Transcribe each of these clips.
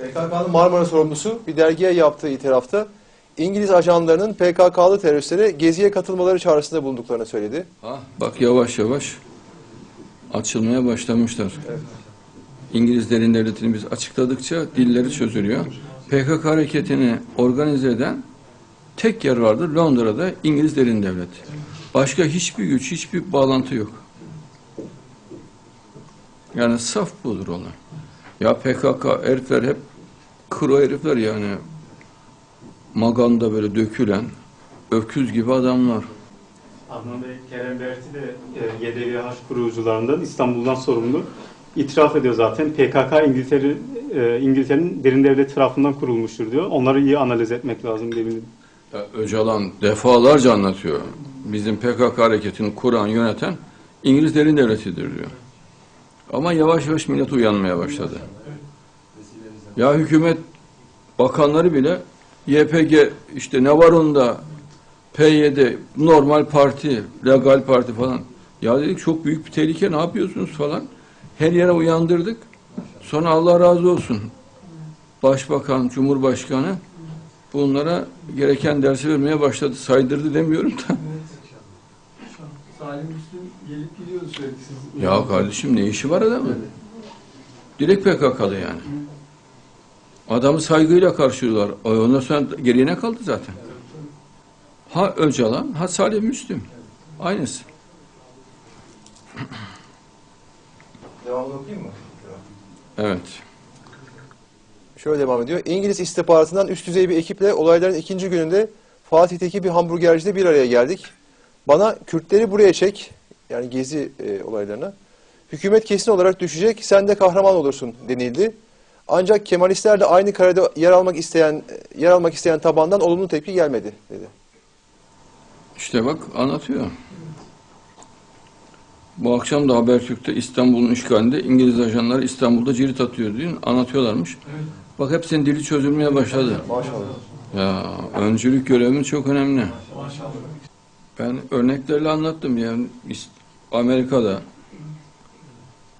PKK'nın Marmara sorumlusu bir dergiye yaptığı itirafta İngiliz ajanlarının PKK'lı teröristlere geziye katılmaları çağrısında bulunduklarını söyledi. Ha, bak yavaş yavaş açılmaya başlamışlar. İngilizlerin devletini biz açıkladıkça dilleri çözülüyor. PKK hareketini organize eden tek yer vardır Londra'da İngilizlerin devleti. Başka hiçbir güç, hiçbir bağlantı yok. Yani saf budur olay. Ya PKK herifler hep kuru herifler yani. Maganda böyle dökülen öküz gibi adamlar. Adnan Bey, Kerem Berti de e, YDVH kurucularından İstanbul'dan sorumlu. İtiraf ediyor zaten. PKK İngiltere, e, İngiltere'nin derin devlet tarafından kurulmuştur diyor. Onları iyi analiz etmek lazım diye bildim. Ya Öcalan defalarca anlatıyor. Bizim PKK hareketini kuran, yöneten İngiliz derin devletidir diyor. Ama yavaş yavaş millet uyanmaya başladı. Ya hükümet bakanları bile YPG işte ne var onda PYD normal parti, legal parti falan. Ya dedik çok büyük bir tehlike ne yapıyorsunuz falan. Her yere uyandırdık. Sonra Allah razı olsun. Başbakan, Cumhurbaşkanı bunlara gereken dersi vermeye başladı. Saydırdı demiyorum da. Salim Müslüm gelip gidiyordu sürekli siz. Ya kardeşim ne işi var adamın? Direkt PKK'lı yani. Adamı saygıyla karşılıyorlar. Ay, Ondan sonra geriye ne kaldı zaten? Ha Öcalan, ha Salih Müslüm. Aynısı. Devamını okuyayım mı? Evet. Şöyle devam ediyor. İngiliz istihbaratından üst düzey bir ekiple olayların ikinci gününde Fatih'teki bir hamburgercide bir araya geldik. Bana Kürtleri buraya çek, yani gezi e, olaylarına. Hükümet kesin olarak düşecek, sen de kahraman olursun denildi. Ancak Kemalistler de aynı karede yer almak isteyen yer almak isteyen tabandan olumlu tepki gelmedi dedi. İşte bak anlatıyor. Bu akşam da Habertürk'te İstanbul'un işgalinde İngiliz ajanları İstanbul'da cirit atıyor diye anlatıyorlarmış. Evet. Bak hepsinin dili çözülmeye başladı. Maşallah. Ya öncülük görevimiz çok önemli. Maşallah. Ben örneklerle anlattım yani Amerika'da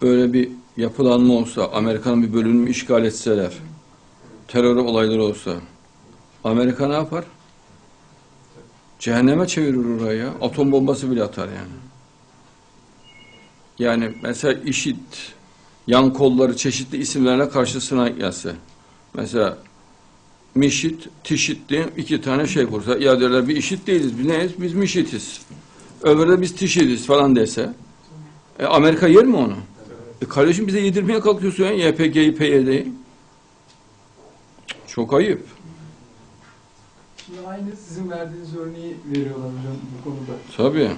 böyle bir yapılanma olsa, Amerika'nın bir bölümünü işgal etseler, terör olayları olsa, Amerika ne yapar? Cehenneme çevirir orayı ya. Atom bombası bile atar yani. Yani mesela IŞİD yan kolları çeşitli isimlerle karşısına gelse. Mesela Mişit, Tişit diye iki tane şey kursa. Ya derler bir işit değiliz. Biz neyiz? Biz Mişitiz. Öbürü de biz Tişitiz falan dese. E, Amerika yer mi onu? E, kardeşim bize yedirmeye kalkıyorsun ya YPG'yi, PYD'yi. Çok ayıp. Şimdi aynı sizin verdiğiniz örneği veriyorlar hocam bu konuda. Tabii.